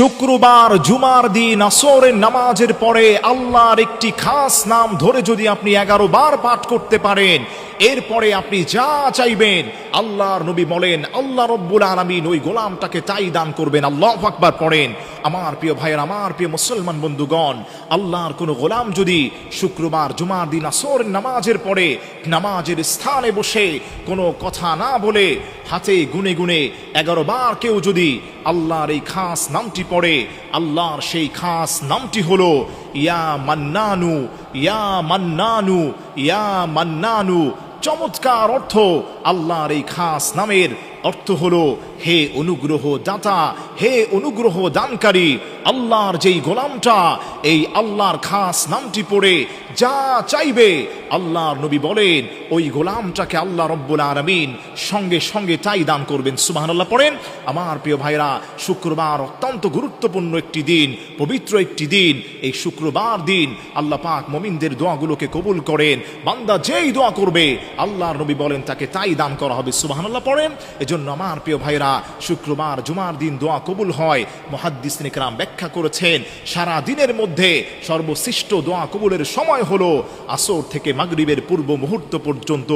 শুক্রবার জুমার দিন আসরের নামাজের পরে আল্লাহর একটি খাস নাম ধরে যদি আপনি এগারো বার পাঠ করতে পারেন এরপরে আপনি যা চাইবেন, আল্লাহর নবী বলেন, আল্লাহ রব্বুল আলমিন ওই গোলামটাকে তাই দান করবেন, আল্লাহ আকবার পড়েন। আমার প্রিয় ভাইয়ের, আমার প্রিয় মুসলমান বন্ধুগণ, আল্লাহর কোনো গোলাম যদি শুক্রবার, জুমার দিন আসর নামাজের পরে নামাজের স্থানে বসে কোনো কথা না বলে হাতে গুনে গুনে এগারো বার কেউ যদি আল্লাহর এই খাস নামটি পড়ে, আল্লাহর সেই খাস নামটি হলো, ইয়া মান্নানু ইয়া মান্নানু ইয়া মান্নানু চমৎকার অর্থ আল্লাহর এই খাস নামের অর্থ হলো, হে অনুগ্রহ দাতা, হে অনুগ্রহ দানকারী, আল্লাহর যেই গোলামটা, এই আল্লাহর খাস নামটি পড়ে, যা চাইবে, আল্লাহর নবী বলেন, ওই গোলামটাকে আল্লাহ রব্বুল আলমিন সঙ্গে সঙ্গে তাই দান করবেন। সুবাহান্লাহ পড়েন, আমার প্রিয় ভাইরা, শুক্রবার অত্যন্ত গুরুত্বপূর্ণ একটি দিন, পবিত্র একটি দিন, এই শুক্রবার দিন আল্লাহ পাক মমিনদের দোয়াগুলোকে কবুল করেন। বান্দা যেই দোয়া করবে, আল্লাহর নবী বলেন তাকে তাই দান করা হবে। সুবাহান্লাহ পড়েন এজন্য আমার প্রিয় ভাইরা শুক্রবার, জুমার দিন দোয়া কবুল হয়। মহাদ্দিস নিকরাম ব্যাখ্যা করেছেন, সারা দিনের মধ্যে সর্বশ্রেষ্ঠ দোয়া কবুলের সময় হলো আসর থেকে মাগরিবের পূর্ব মুহূর্ত পর্যন্ত।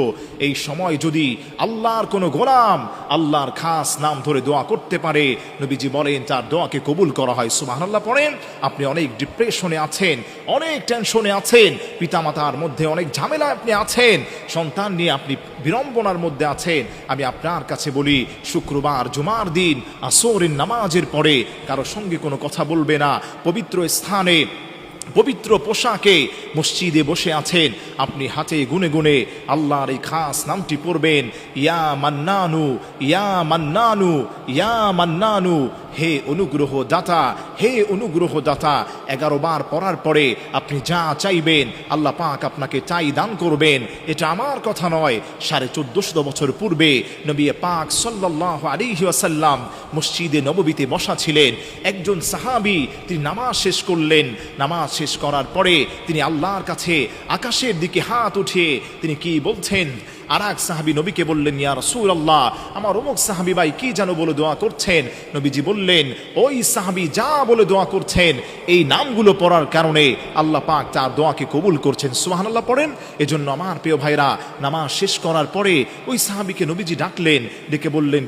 এই সময় যদি আল্লাহর কোনো গোলাম আল্লাহর খাস নাম ধরে দোয়া করতে পারে, নবীজি বলেন, তার দোয়াকে কবুল করা হয়। সুবহানাল্লাহ পড়েন, আপনি অনেক ডিপ্রেশনে আছেন, অনেক টেনশনে আছেন, পিতামাতার মধ্যে অনেক ঝামেলা আপনি আছেন, সন্তান নিয়ে আপনি বিড়ম্বনার মধ্যে আছেন। আমি আপনার কাছে বলি, শুক্রবার জুমার দিন, আসরের নামাজের পরে কারও সঙ্গে কোনো কথা বলবে না। পবিত্র স্থানে, পবিত্র পোশাকে মসজিদে বসে আছেন। আপনি হাতে গুনে গুনে আল্লাহর এই খাস নামটি পড়বেন, ইয়া মান্নানু ইয়া মান্নানু ইয়া মান্নানু হে অনুগ্রহ দাতা, হে অনুগ্রহ দাতা, এগারো বার পড়ার পরে আপনি যা চাইবেন, আল্লাহ পাক আপনাকে চাই দান করবেন। এটা আমার কথা নয়, সাড়ে চোদ্দশো বছর পূর্বে নবী পাক সাল্লাহ আলিহি আসাল্লাম মসজিদে নববীতে বসা ছিলেন। একজন সাহাবি তিনি নামাজ শেষ করলেন। নামাজ শেষ করার পরে তিনি আল্লাহর কাছে আকাশের দিকে হাত উঠিয়ে তিনি কি বলছেন? আর এক সাহাবি নবীকে বললেন, ইয়া রসুল আল্লাহ আমার অমুক সাহাবি ভাই কি যেন বলে দোয়া করছেন? নবীজি বললেন, ওই সাহাবি যা বলে দোয়া করছেন, এই নামগুলো পড়ার কারণে আল্লাহ পাক তার দোয়াকে কবুল করছেন। সুহান আল্লাহ পড়েন? এজন্য আমার প্রিয় ভাইরা, নামাজ শেষ করার পরে ওই সাহাবিকে নবীজি ডাকলেন, ডেকে বললেন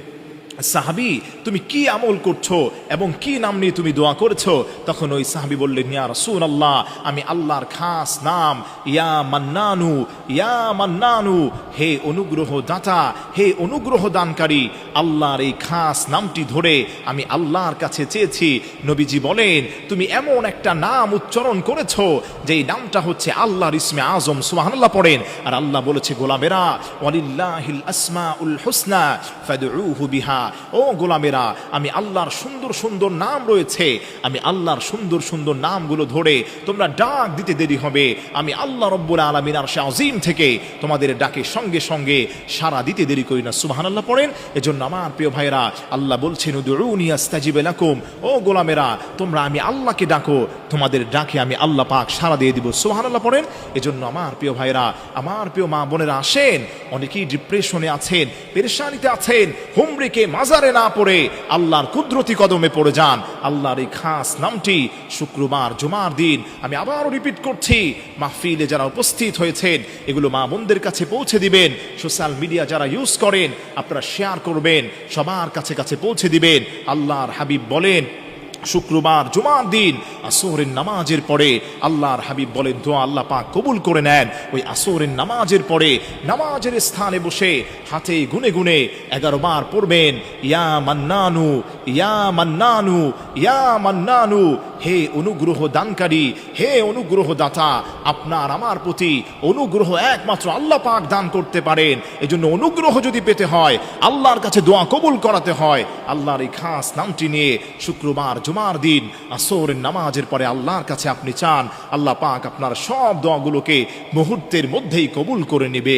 সাহাবি, তুমি কি আমল করছ এবং কি নাম নিয়ে তুমি দোয়া করছ? তখন ওই সাহাবি বললেন, ইয়া রসুল আল্লাহ আমি আল্লাহর খাস নাম, ইয়া মান্নানু ইয়া মান্নানু, হে অনুগ্রহ দাতা হে অনুগ্রহ দানকারী আল্লাহর এই খাস নামটি ধরে আমি আল্লাহর কাছে চেয়েছি। নবীজি বলেন, তুমি এমন একটা নাম উচ্চারণ করেছ, যেই নামটা হচ্ছে আল্লাহর ইসমে আজম, সুবহানাল্লাহ পড়েন। আর আল্লাহ বলেছে, গোলামেরা, ওয়ালিল্লাহিল আসমা উল হুসনা, ফাদউহু বিহা। ও গোলামেরা, আমি আল্লাহর সুন্দর সুন্দর নাম রয়েছে। আমি আল্লাহর সুন্দর সুন্দর নামগুলো ধরে তোমরা ডাক দিতে দেরি হবে। আমি আল্লাহ রব্বুল আলমিন আর সে আজিম থেকে তোমাদের ডাকে সঙ্গে সঙ্গে সারা দিতে দেরি করি না। সুবাহান আল্লাহ পড়েন। এজন্য আমার প্রিয় ভাইরা আল্লাহ বলছেন উদুনিয়াস্তাজিবেলাকুম ও গোলামেরা, তোমরা আমি আল্লাহকে ডাকো, তোমাদের ডাকে আমি আল্লাহ পাক সারা দিয়ে দিব। সুবাহান আল্লাহ পড়েন। এজন্য আমার প্রিয় ভাইরা আমার প্রিয় মা বোনেরা আসেন, অনেকেই ডিপ্রেশনে আছেন, পেরেশানিতে আছেন হুমরিকে মাজারে না পড়ে আল্লাহর কুদরতি কদমে পড়ে যান। আল্লাহর এই খাস নামটি শুক্রবার, জুমার দিন আমি আবারও রিপিট করছি। মাহফিলে যারা উপস্থিত হয়েছেন, এগুলো মা বোনদের কাছে পৌঁছে দিবেন। সোশ্যাল মিডিয়া যারা ইউজ করেন, আপনারা শেয়ার করবেন। সবার কাছে কাছে পৌঁছে দিবেন। আল্লাহর হাবিব বলেন শুক্রবার জুমার দিন আসরের নামাজের পরে আল্লাহর হাবিব বলেন, দোয়া আল্লাহ পাক কবুল করে নেন। ওই আসরের নামাজের পরে নামাজের স্থানে বসে হাতে গুনে গুনে এগারো বার পড়বেন, ইয়া মান্নানু ইয়া মান্নানু ইয়া মান্নানু হে অনুগ্রহ দানকারী হে অনুগ্রহ দাতা আপনার আমার প্রতি অনুগ্রহ একমাত্র আল্লাহ পাক দান করতে পারেন। এজন্য অনুগ্রহ যদি পেতে হয়, আল্লাহর কাছে দোয়া কবুল করাতে হয়। আল্লাহর এই খাস নামটি নিয়ে শুক্রবার, জুমার দিন আসরের নামাজের পরে আল্লাহর কাছে আপনি চান, আল্লাহ পাক আপনার সব দোয়াগুলোকে মুহূর্তের মধ্যেই কবুল করে নেবে